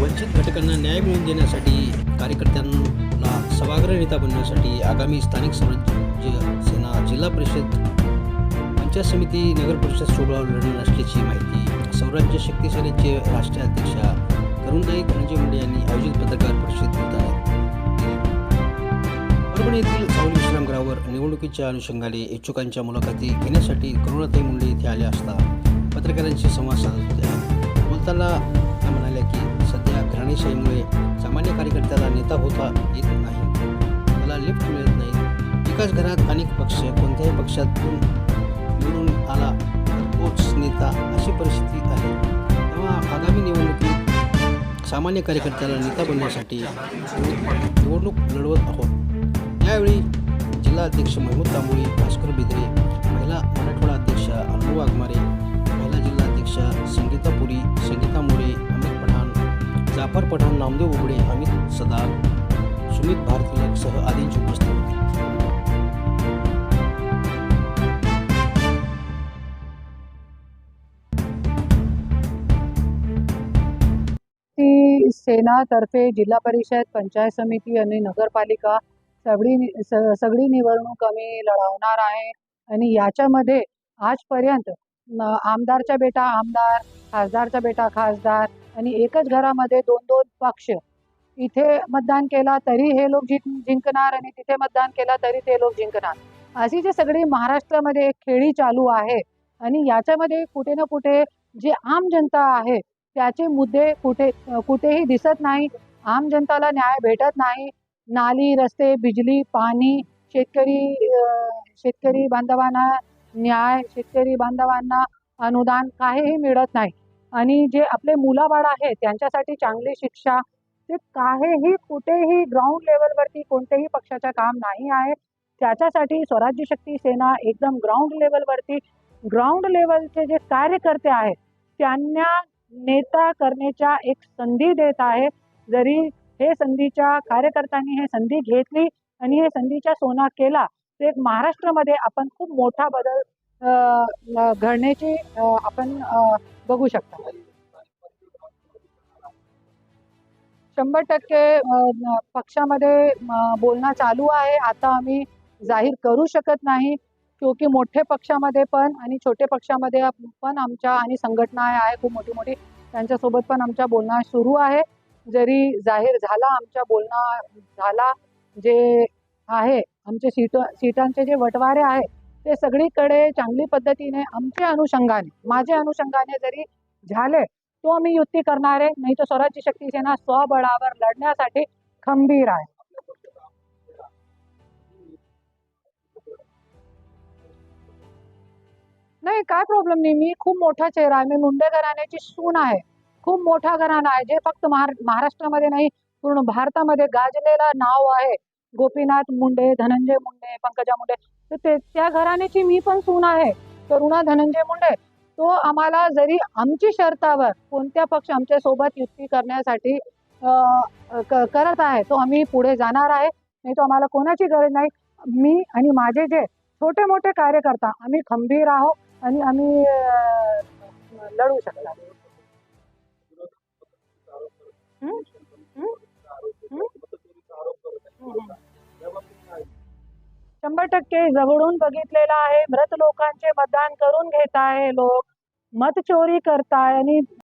वंचित घटकांना न्याय मिळवून देण्यासाठी कार्यकर्त्यांना सभागृह नेता बनण्यासाठी आगामी स्थानिक स्वराज्य सेना जिल्हा परिषद पंचायत समिती नगर परिषद सोहळा लढणार असल्याची माहिती स्वराज्य शक्ती सेनेचे राष्ट्रीय अध्यक्षा करुणताई धनंजय मुंडे यांनी आयोजित पत्रकार परिषदेत देत आहेत. परभणी येथील सावली विश्रामगृहावर निवडणुकीच्या अनुषंगाने इच्छुकांच्या मुलाखती घेण्यासाठी करुणाताई मुंडे येथे आल्या असता पत्रकारांशी संवाद साधत होत्या. बोलताना सध्या सामान्य कार्यकर्त्याला नेता होता येत नाही. मला लिफ्ट मिळत नाही. एकाच घरात अनेक पक्ष कोणत्याही पक्षातून निवडून आला तोच नेता अशी परिस्थिती आहे. तेव्हा आगामी निवडणुकीत सामान्य कार्यकर्त्याला नेता बनण्यासाठी निवडणूक लढवत आहोत. यावेळी जिल्हा अध्यक्ष महमूद तांबोळी भास्कर बिद्रे महिला मराठवाडा अध्यक्ष अनु वाघमारे महिला जिल्हाध्यक्ष संगीता पुरी संगीता मोरे जाफर पठाण नामदेव उघडे अमित सदार सुमित भारती सह आदींची उपस्थित. होती ती सेनातर्फे जिल्हा परिषद पंचायत समिती आणि नगरपालिका सगळी सगळी निवडणूक आम्ही लढवणार आहे. आणि याच्यामध्ये आजपर्यंत आमदारच्या आमदारचा बेटा आमदार खासदारचा बेटा खासदार आणि एकच घरामध्ये दोन दोन पक्ष. इथे मतदान केला तरी हे लोक जिंक जिंकणार आणि तिथे मतदान केला तरी ते लोक जिंकणार. अशी जी सगळी महाराष्ट्रामध्ये खेळी चालू आहे आणि याच्यामध्ये कुठे ना कुठे जी आम जनता आहे त्याचे मुद्दे कुठे कुठेही दिसत नाही. आम जनताला न्याय भेटत नाही. नाली रस्ते बिजली पाणी शेतकरी शेतकरी बांधवांना न्याय शेतकरी बांधवांना अनुदान काहीही मिळत नाही. आणि जे आपले मुलाबाळ आहे त्यांच्यासाठी चांगली शिक्षा ते काहीही कुठेही ग्राउंड लेवलवरती कोणत्याही पक्षाचं काम नाही आहे. त्याच्यासाठी स्वराज्य शक्ती सेना एकदम ग्राउंड लेवलवरती ग्राउंड लेवलचे जे कार्यकर्ते आहेत त्यांना नेता करण्याच्या एक संधी देत आहे. जरी हे संधीच्या कार्यकर्त्यांनी हे संधी घेतली आणि हे संधीच्या सोना केला तर एक महाराष्ट्रामध्ये आपण खूप मोठा बदल घडण्याची आपण बघू शकता. शंभर टक्के पक्षामध्ये बोलणं चालू आहे. आता आम्ही जाहीर करू शकत नाही. क्योंकि मोठे पक्षामध्ये पण आणि छोटे पक्षामध्ये पण आमच्या आणि संघटना आहे खूप मोठी मोठी त्यांच्यासोबत पण आमच्या बोलणं सुरू आहे. जरी जाहीर झाला आमच्या बोलणं झाला जे आहे आमचे सीट सीटांचे जे वटवारे आहे ते सगळीकडे चांगली पद्धतीने आमच्या अनुषंगाने माझ्या अनुषंगाने जरी झाले तो आम्ही युती करणार आहे नाही तर स्वराज्य शक्ती सेना स्वबळावर लढण्यासाठी खंबीर आहे. नाही काय प्रॉब्लेम नाही. मी खूप मोठा चेहरा आहे. मी मुंडे घराण्याची सून आहे. खूप मोठा घराणा आहे. जे फक्त महाराष्ट्रामध्ये नाही पूर्ण भारतामध्ये गाजलेला नाव आहे. गोपीनाथ मुंडे धनंजय मुंडे पंकजा मुंडे. तर ते त्या घराण्याची मी पण सून आहे. करुणा धनंजय मुंडे तो आम्हाला जरी आमची शर्तावर कोणत्या पक्ष आमच्यासोबत युती करण्यासाठी क- करत आहे तो आम्ही पुढे जाणार आहे नाही तो आम्हाला कोणाची गरज नाही. मी आणि माझे जे छोटे मोठे कार्यकर्ता आम्ही खंबीर आहोत आणि आम्ही लढू शकणार. शंभर टक्के जवळून बघितलेलं आहे. मृत लोकांचे मतदान करून घेत आहे लोक. मत चोरी करताय आणि